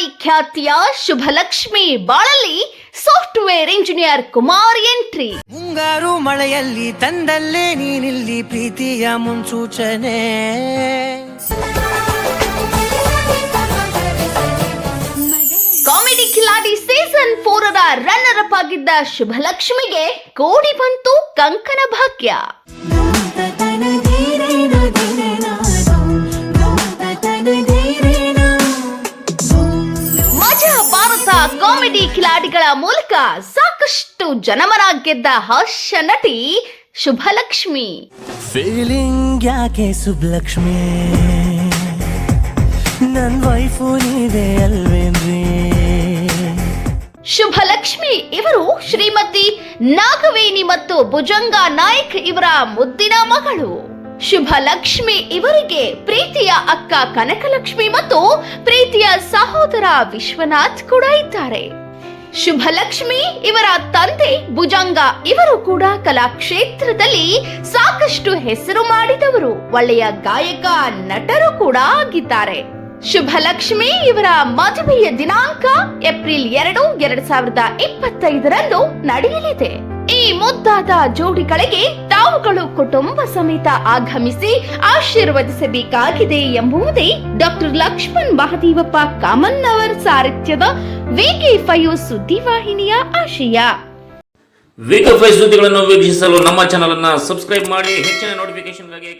ಖ್ಯಾತಿಯ ಶುಭಲಕ್ಷ್ಮಿ ಬಾಳಲ್ಲಿ software engineer Kumar entry. ಮುಂಗಾರು ಮಳೆಯಲ್ಲಿ ತಂದಲ್ಲೇ ನೀನಿಲ್ಲಿ ಪ್ರೀತಿಯ ಮುನ್ಸೂಚನೆ. ಕಾಮಿಡಿ ಖಿಲಾಡಿ ಸೀಸನ್ ಫೋರ್ ರ ರನ್ನರ್ ಅಪ್ ಆಗಿದ್ದ ಶುಭಲಕ್ಷ್ಮಿಗೆ ಕೋಡಿ ಬಂತು ಕಂಕನ ಭಾಗ್ಯ. ಭಾರತ ಕಾಮಿಡಿ ಖಿಲಾಡಿಗಳ ಮೂಲಕ ಸಾಕಷ್ಟು ಜನಮನ ಗೆದ್ದ ಹಾಸ್ಯ ನಟಿ ಶುಭಲಕ್ಷ್ಮಿ. ಫೀಲಿಂಗ್ ಯಾಕೆ ಶುಭಲಕ್ಷ್ಮಿ? ನನ್ ವೈಫು ನೀವೇ ಅಲ್ವೇನ್ರಿ? ಶುಭಲಕ್ಷ್ಮಿ ಇವರು ಶ್ರೀಮತಿ ನಾಗವೇಣಿ ಮತ್ತು ಭುಜಂಗ ನಾಯಕ್ ಇವರ ಮುದ್ದಿನ ಮಗಳು. ಶುಭಲಕ್ಷ್ಮಿ ಇವರಿಗೆ ಪ್ರೀತಿಯ ಅಕ್ಕ ಕನಕಲಕ್ಷ್ಮಿ ಮತ್ತು ಪ್ರೀತಿಯ ಸಹೋದರ ವಿಶ್ವನಾಥ್ ಕೂಡ ಇದ್ದಾರೆ. ಶುಭಲಕ್ಷ್ಮಿ ಇವರ ತಂದೆ ಭುಜಂಗ ಇವರು ಕೂಡ ಕಲಾಕ್ಷೇತ್ರದಲ್ಲಿ ಸಾಕಷ್ಟು ಹೆಸರು ಮಾಡಿದವರು. ಒಳ್ಳೆಯ ಗಾಯಕ, ನಟರು ಕೂಡ ಆಗಿದ್ದಾರೆ. ಶುಭಲಕ್ಷ್ಮಿ ಇವರ ಮದುವೆಯ ದಿನಾಂಕ ಏಪ್ರಿಲ್ ಎರಡು, ಎರಡ್ ಸಾವಿರದ ಇಪ್ಪತ್ತೈದರಂದು ನಡೆಯಲಿದೆ. ಈ ಮುದ್ದಾದ ಜೋಡಿಗಳಿಗೆ ತಾವುಗಳು ಕುಟುಂಬ ಸಮೇತ ಆಗಮಿಸಿ ಆಶೀರ್ವದಿಸಬೇಕಾಗಿದೆ ಎಂಬುದೇ ಡಾಕ್ಟರ್ ಲಕ್ಷ್ಮಣ್ ಮಹದೇವಪ್ಪ ಕಾಮನ್ ಅವರ್ ಸಾರಥ್ಯದ ವಿಕೆ ಫೈವ್ ಸುದ್ದಿವಾಹಿನಿಯ ಆಶಯ. ವಿಕೆ ಫೈವ್ ಸುದ್ದಿಗಳನ್ನು ವೀಕ್ಷಿಸಲು ನಮ್ಮ ಚಾನಲ್ ಅನ್ನು ಸಬ್ಸ್ಕ್ರೈಬ್ ಮಾಡಿ, ಹೆಚ್ಚಿನ ನೋಟಿಫಿಕೇಶನ್ಗಾಗಿ